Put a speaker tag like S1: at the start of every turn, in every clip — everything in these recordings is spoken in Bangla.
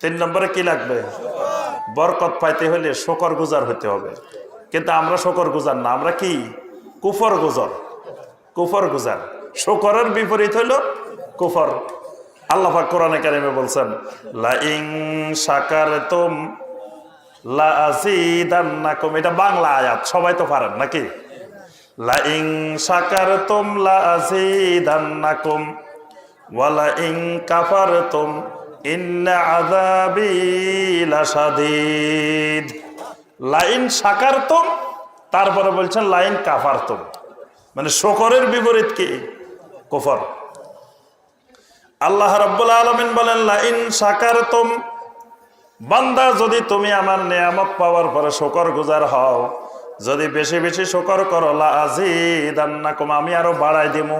S1: তিন নম্বরে কি লাগবে? বরকত পাইতে হলে শকর গুজার হতে হবে। কিন্তু আমরা শকর গুজার না, আমরা কি? কুফর গুজর। কুফর গুজার। শকরের বিপরীত হইল কুফর। আল্লাহ কোরআনে কারিমে বলছেন লা ইং শাকারতুম লা আযীদান্নাকুম এটা বাংলা আয়াত, সবাই তো পারেন নাকি? লা ইং শাকারতুম লা আযীদান্নাকুম ওয়া লা ইং কাফারতুম। ইন্না লাইন শাকারতুম তারপরে বলছেন লাইন কাফারতুম। মানে শকরের বিপরীত কি? কুফর। আল্লাহ রাব্বুল আলামিন বলেন, লাইন শাকারতুম বান্দা যদি তুমি আমার নিয়ামত পাওয়ার পরে শকর গুজার হও, যদি বেশি বেশি শকর করো, লা আজিদান্নাকুম আমি আরও বাড়াই দিমু।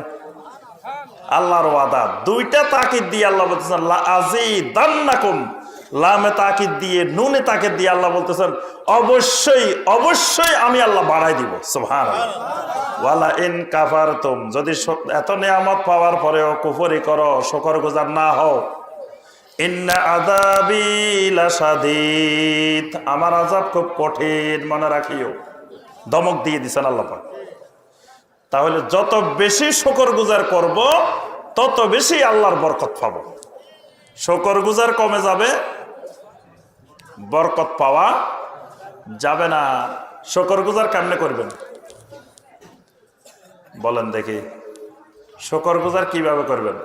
S1: আল্লাহর ওয়াদা। দুইটা তাকিদ দিয়ে আল্লাহ বলতেছেন, লা আজিদান্নাকুম লামে তাকিদ দিয়ে, নুনে তাকিদ দিয়ে আল্লাহ বলতেছেন, অবশ্যই অবশ্যই আমি আল্লাহ বাড়াই দিব। সুবহানাল্লাহ। ওয়ালা ইন কাফারতুম। যদি এত নিয়ামত পাওয়ার পরেও কুফরি করো শকর গুজার না হও। আমার আযাব খুব কঠিন, মনে রাখিও। দমক দিয়ে দিছেন আল্লাহ পাক। তাহলে যত বেশি শকর গুজার করব, তত বেশি আল্লাহর বরকত পাবো। শকর গুজার কমে যাবে, বরকত পাওয়া যাবে না। শকর গুজার কেমনে করবেন? বলেন দেখি, শকর গুজার কীভাবে করবেন?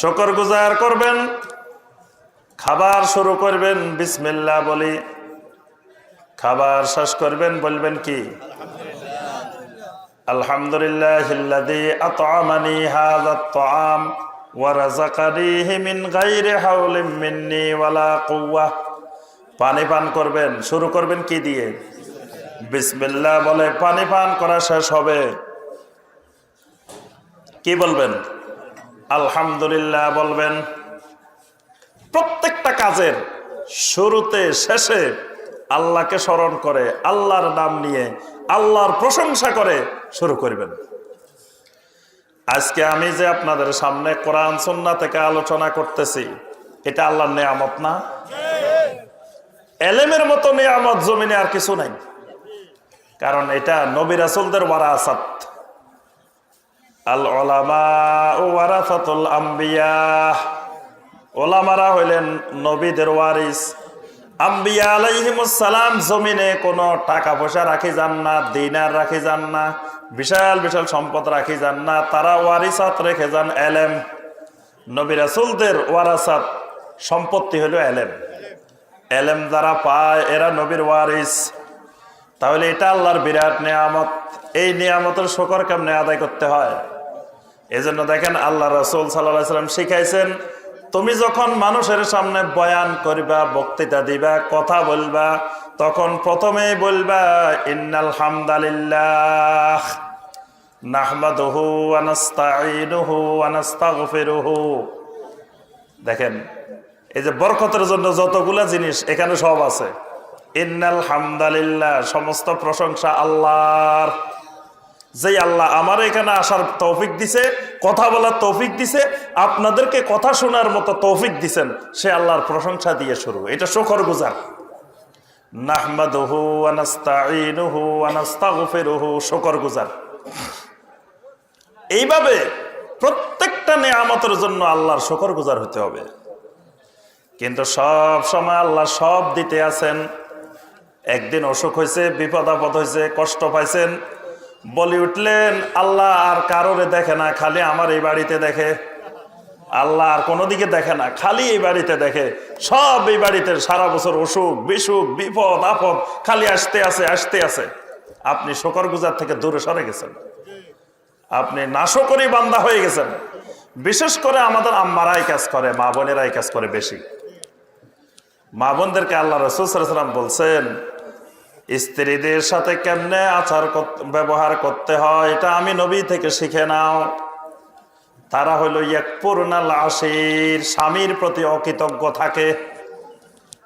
S1: শকর গুজার করবেন, খাবার শুরু করবেন বিসমিল্লা বলি। খাবার শেষ করবেন, বলবেন কি? আলহামদুলিল্লাহ আতআমানি হাযা আত-তাআম ওয়া রাযাকানিহি মিন গায়রি হাওলিন মিন্নি ওয়ালা কুওয়া। পানি পান করবেন, শুরু করবেন কি দিয়ে? বিসমিল্লাহ বলে পানি পান করা শেষ হবে। কি বলবেন? আলহামদুলিল্লাহ বলবেন। প্রত্যেকটা কাজের শুরুতে, শেষে আল্লাহকে স্মরণ করে, আল্লাহর নাম নিয়ে, আল্লাহর প্রশংসা করে শুরু করবেন। আজকে আমি যে আপনাদের সামনে কোরআন সন্না থেকে আলোচনা করতেছি, এটা আল্লাহর নেয়ামত না? এলেমের মতো নিয়ামত জমিনে আর কিছু নাই। কারণ এটা নবী রাসুলদের ওয়ারাসাত। আল আম্বিয়া। ওলামারা হইলেন নবীদের ওয়ারিস। আম্বিয়া আলাইহিমুসালাম জমিনে কোনো টাকা পয়সা রাখি যান না, দিনার রাখি যান না, বিশাল বিশাল সম্পদ রাখি যান না, তারা ওয়ারিসাত রেখে যান, এলেম। নবী রাসুলদের ওয়ারাসাত সম্পত্তি হলো এলেম। এলেম যারা পায়, এরা নবীর ওয়ারিস। তাহলে এটা আল্লাহর বিরাট নিয়ামত। এই নিয়ামতের শকর কেমনে আদায় করতে হয়? এজন্য দেখেন আল্লাহ রসুল সাল্লাহ সাল্লাম শিখাইছেন তুমি যখন মানুষের সামনে বয়ান করবা, বক্তৃতা দিবা, কথা বলবা, তখন প্রথমেই বলবা, ইন্নাল হামদালিল্লাহ দেখেন, এই যে বরকতের জন্য যতগুলা জিনিস এখানে সব আছে। ইন্নাল হামদালিল্লাহ, সমস্ত প্রশংসা আল্লাহর। যে আল্লাহ আমার এখানে আসার তৌফিক দিছে, কথা বলার তৌফিক দিছে, আপনাদেরকে কথা শোনার মতো তৌফিক দিছেন, সে আল্লাহর প্রশংসা দিয়ে শুরু। এটা শকর গুজার। নাহমাদুহু আনাস্তাইনুহু আনাস্তাগফিরুহু শকর গুজার। এইভাবে প্রত্যেকটা নিয়ামতের জন্য আল্লাহর শকর গুজার হতে হবে। কিন্তু সব সময় আল্লাহ সব দিতে আছেন। একদিন অসুখ হয়েছে, বিপদ আপদ হয়েছে, কষ্ট পাইছেন বলি উঠলেন, আল্লাহ আর কারোরে দেখে না, খালি আমার এই বাড়িতে দেখে। আল্লাহ আর কোনো দিকে দেখে না, খালি এই বাড়িতে দেখে। সব এই বাড়িতে সারা বছর অসুখ, বিসুখ, বিপদ, আপদ, খালি আসতে আছে আসতে আছে। আপনি শকর গুজার থেকে দূরে সরে গেছেন। আপনি নাশকরি বান্দা হয়ে গেছেন। বিশেষ করে আমাদের আম্মারাই কাজ করে, মা বোনেরাই কাজ করে বেশি। মা বোনদেরকে আল্লাহ রসুলাম বলছেন স্ত্রীদের সাথে কেমনে আচার ব্যবহার করতে হয়, এটা আমি নবী থেকে শিখে নাও। তারা হইল এক পূর্ণাল আশির স্বামীর প্রতি অকৃতজ্ঞ থাকে।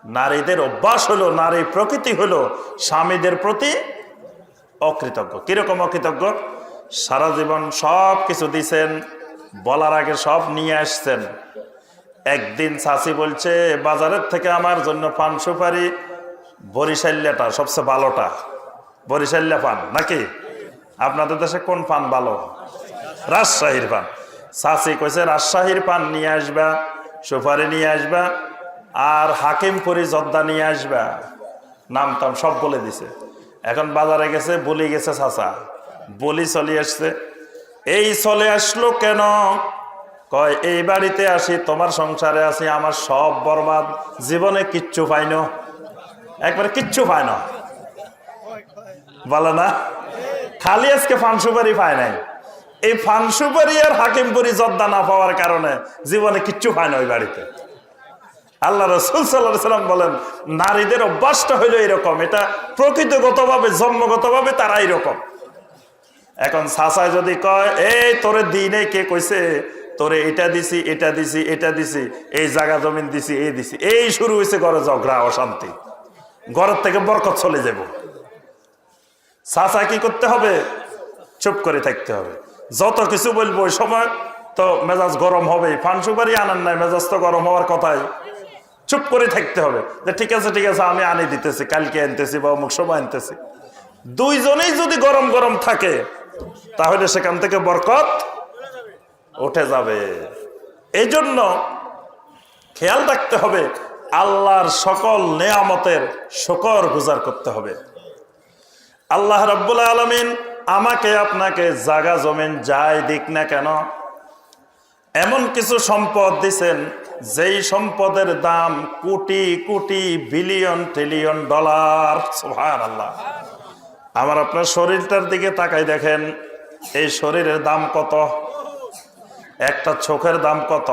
S1: নারীদের অভ্যাস হলো নারী প্রকৃতি হলো স্বামীদের প্রতি অকৃতজ্ঞ। কীরকম অকৃতজ্ঞ? সারা জীবন সব কিছু দিছেন, বলার আগে সব নিয়ে আসছেন। একদিন চাষি বলছে, বাজারের থেকে আমার জন্য পান সুপারি বরিশাল্যাটা, সবচেয়ে ভালোটা। বরিশাল্যা পান, নাকি? আপনাদের দেশে কোন পান ভালো? রাজশাহীর পান। চাষি কইছে, রাজশাহীর পান নিয়ে আসবা, সুপারি নিয়ে আসবা, আর হাকিমপুরি জর্দা নিয়ে আসবা। নাম টাম সব বলে দিছে। এখন বাজারে গেছে, বলি গেছে, চাচা, বলি চলে আসছে। এই চলে আসলো কেন? কয়, এই বাড়িতে আসি, তোমার সংসারে আসি আমার সব বরবাদ, জীবনে কিচ্ছু পাই না একবারে কিচ্ছু পায় না। বলে না? খালি আজকে ফান পায় নাই। এই ফান আর হাকিমপুরি জর্দা না পাওয়ার কারণে জীবনে কিচ্ছু পায় না ওই বাড়িতে। আল্লাহ রসুল সাল্লাহ সাল্লাম বলেন, নারীদের অভ্যাসটা হইল এরকম, এটা প্রকৃতিগতভাবে, জন্মগতভাবে তারা এরকম। এখন সাসায় যদি কয়, এই তোরে দিনে কে কইছে? তোরে এটা দিছি এটা দিছি এটা দিছি, এই জায়গা জমিন দিছি, এই দিছি। এই শুরু হয়েছে ঘরে ঝগড়া, অশান্তি। ঘরের থেকে বরকত চলে যাব। সাসা কি করতে হবে, চুপ করে থাকতে হবে। যত কিছু বলব ওই সময় তো মেজাজ গরম হবে ফান সুপারি আনেন নাই, মেজাজ তো গরম হওয়ার কথাই। চুপ করে থাকতে হবে যে ঠিক আছে ঠিক আছে, আমি আনি দিতেছি, কালকে আনতেছি বা অমুক সময় আনতেছি। দুইজনেই যদি গরম গরম থাকে, তাহলে সেখান থেকে বরকত উঠে যাবে। এই জন্য খেয়াল রাখতে হবে আল্লাহর সকল নেয়ামতের শকর গুজার করতে হবে। আল্লাহ রব্বুল আলমিন আমাকে আপনাকে জাগা জমিন যাই দিক না কেন, এমন কিছু সম্পদ দিছেন যেই সম্পদের দাম crore crore billion trillion dollar. সুবহান আল্লাহ আমার আপনার শরীরটার দিকে তাকাই দেখেন, এই শরীরের দাম কত? একটা চোখের দাম কত?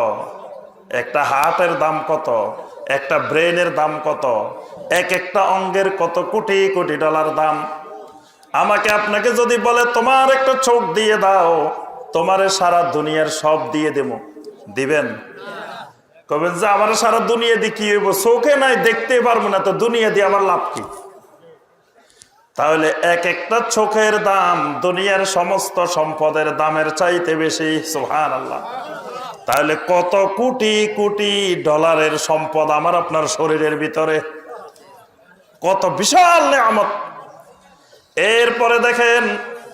S1: একটা হাতের দাম কত? একটা ব্রেনের দাম কত? এক একটা অঙ্গের কত কোটি কোটি ডলার দাম? আমাকে আপনাকে যদি বলে, তোমার একটা চোখ দিয়ে দাও, তোমারে সারা দুনিয়ার সব দিয়ে দেব। দিবেন? কবেন যে, আমার সারা দুনিয়া দিয়ে কি হইব? চোখে নাই, দেখতে পারব না, তো দুনিয়া দিয়ে আমার লাভ কি? তাহলে এক একটা চোখের দাম দুনিয়ার সমস্ত সম্পদের দামের চাইতে বেশি সোহান আল্লাহ তাহলে কত কোটি কোটি ডলারের সম্পদ আমার আপনার শরীরের ভিতরে? কত বিশাল নেয়ামত। এরপরে দেখেন,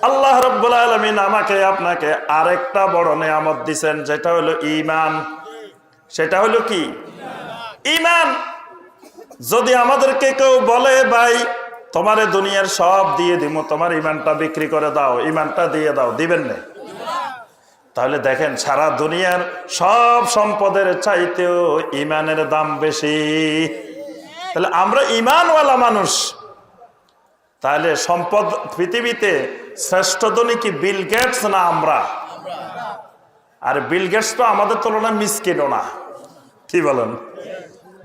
S1: আল্লাহ রব্বুল আলমিন আমাকে, আপনাকে আরেকটা বড় নেয়ামত দিছেন, যেটা হলো ইমান সেটা হলো কি? ইমান যদি আমাদেরকে কেউ বলে, ভাই, তোমারে দুনিয়ার সব দিয়ে দিব তোমার ইমানটা বিক্রি করে দাও ইমানটা দিয়ে দাও, দিবেন না। তাহলে দেখেন, সারা দুনিয়ার সব সম্পদের চাইতেও ইমানের দাম বেশি। তাহলে আমরা ইমানওয়ালা মানুষ। তাহলে সম্পদ পৃথিবীতে শ্রেষ্ঠ ধনী কি বিল গেটস না আমরা? আর বিল গেটস তো আমাদের তুলনায় মিসকিনও না। কি বলেন?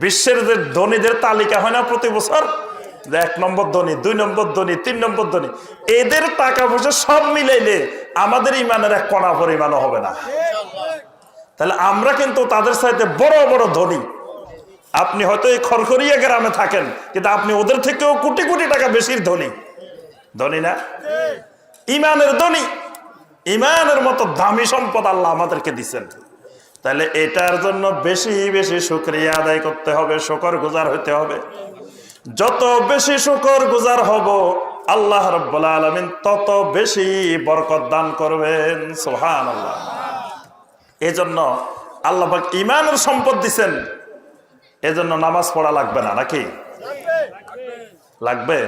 S1: বিশ্বের যে ধনীদের তালিকা হয় না প্রতি বছর? এক নম্বর ধনী, দুই নম্বর ধনী, তিন নম্বর ধনী, এদের টাকা পয়সা সব মিলাইলে আমাদের ইমানের এক কণা পরিমাণও হবে না। তাহলে আমরা কিন্তু তাদের সাথে বড় বড় ধনী। আপনি হয়তো এই খড়খড়িয়া গ্রামে থাকেন, কিন্তু আপনি ওদের থেকেও কোটি কোটি টাকা বেশির ধনী। ধনী না? ইমানের ধনী। ইমানের মতো দামি সম্পদ আল্লাহ আমাদেরকে দিচ্ছেন তাহলে এটার জন্য বেশি বেশি শুক্রিয়া আদায় করতে হবে, শকর গুজার হইতে হবে। যত বেশি শুকর গুজার হব, আল্লাহ রব্বুল আলমিন তত বেশি বরকত দান করবেন। সোহান আল্লাহ এই জন্য আল্লাহ পাক ইমানের সম্পদ দিচ্ছেন এজন্য নামাজ পড়া লাগবে না, নাকি? লাগবে?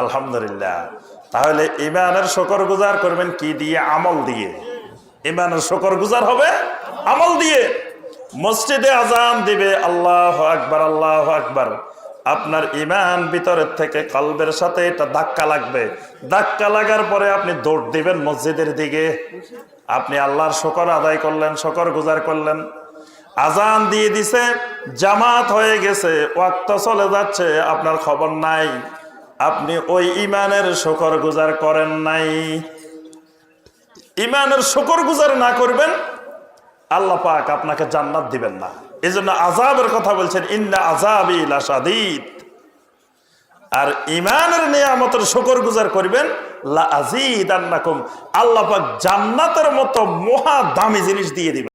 S1: আলহামদুলিল্লাহ। তাহলে ইমানের শকর গুজার করবেন কি দিয়ে? আমল দিয়ে। ইমানের শকর গুজার হবে আমল দিয়ে। মসজিদে আজান দিবে, আল্লাহ আকবার আল্লাহ আকবার। আপনার ইমান ভিতরের থেকে কলবের সাথে এটা ধাক্কা লাগবে। ধাক্কা লাগার পরে আপনি দৌড় দিবেন মসজিদের দিকে। আপনি আল্লাহর শকর আদায় করলেন, শকর গুজার করলেন। আজান দিয়ে দিছে, জামাত হয়ে গেছে, ওয়াক্ত চলে যাচ্ছে, আপনার খবর নাই। আপনি ওই ইমানের শকর গুজার করেন নাই। ইমানের শকর গুজার না করবেন, আল্লাহ পাক আপনাকে জান্নাত দিবেন না। এই জন্য আজাবের কথা বলছেন, ইন্না আজাবি লাসাদিদ আর ইমানের নিয়ামতের শকর গুজার করবেন, লা আজিদ আল্লাহ পাক জান্নাতের মতো মহা দামি জিনিস দিয়ে দিবেন।